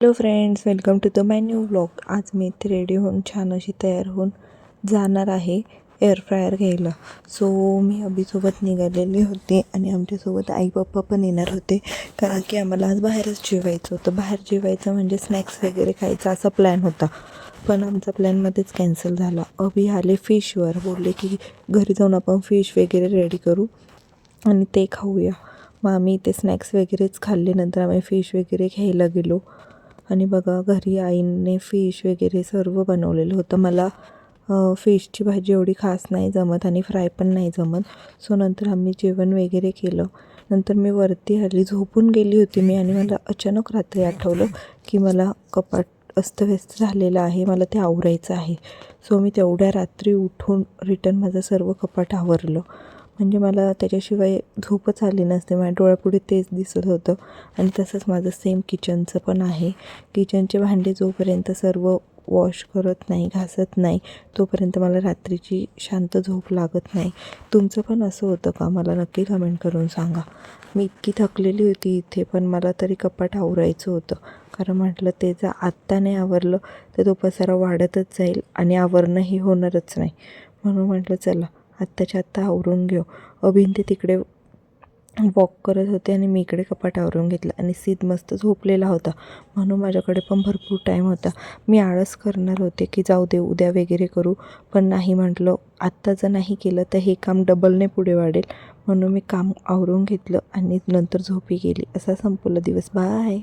Hello friends welcome to the my new blog आज मी इथे रेडी होऊन छान अशी तयार होऊन जाणार आहे एअर फ्रायर घ्यायला. सो मी अभिसोबत निघालेली होती आणि आमच्यासोबत आई पप्पा पण येणार होते. कारण की आम्हाला आज बाहेरच जेवायचं होतं. बाहेर जेवायचं म्हणजे स्नॅक्स वगैरे खायचा असा प्लॅन होता. पण आमचा प्लॅनमध्येच कॅन्सल झाला. अभि आले फिशवर बोलले की घरी जाऊन आपण फिश वगैरे रेडी करू आणि ते खाऊया. मग आम्ही ते स्नॅक्स वगैरेच खाल्ले. नंतर आम्ही फिश वगैरे घ्यायला गेलो. आणि बघा घरी आईने फिश वगैरे सर्व बनवलेलं होतं. मला फिशची भाजी एवढी खास नाही जमत आणि फ्राय पण नाही जमत. सो नंतर आम्ही जेवण वगैरे केलं. नंतर मी वरती आली झोपून गेली होती मी आणि मला अचानक रात्री आठवलं की मला कपाट अस्तव्यस्त झालेलं आहे मला ते आवरायचं आहे. सो मी तेवढ्या रात्री उठून रिटर्न माझं सर्व कपाट आवरलं. म्हणजे मला त्याच्याशिवाय झोपच आली नसते. माझ्या डोळ्यापुढे तेच दिसत होतं. आणि तसंच माझं सेम किचनचं पण आहे. किचनचे भांडे जोपर्यंत सर्व वॉश करत नाही घासत नाही तोपर्यंत मला रात्रीची शांत झोप लागत नाही. तुमचं पण असं होतं का? मला नक्की कमेंट करून सांगा. मी इतकी थकलेली होती इथे पण मला तरी कपाट आवरायचं होतं. कारण म्हटलं ते जर आत्ता नाही आवरलं तर तो पसारा वाढतच जाईल आणि आवरणंही होणारच नाही. म्हणून म्हटलं चला. आत्ताच्या आत्ता आवरून घेऊ. अभिन ते तिकडे वॉक करत होते आणि मी इकडे कपाट आवरून घेतलं आणि सीद मस्त झोपलेला होता. म्हणून माझ्याकडे पण भरपूर टाईम होता. मी आळस करणार होते की जाऊ दे उद्या वगैरे करू. पण नाही म्हटलं. आत्ता जर नाही केलं तर हे काम डबलने पुढे वाढेल. म्हणून मी काम आवरून घेतलं आणि नंतर झोपी गेली. असा संपला दिवस. बाय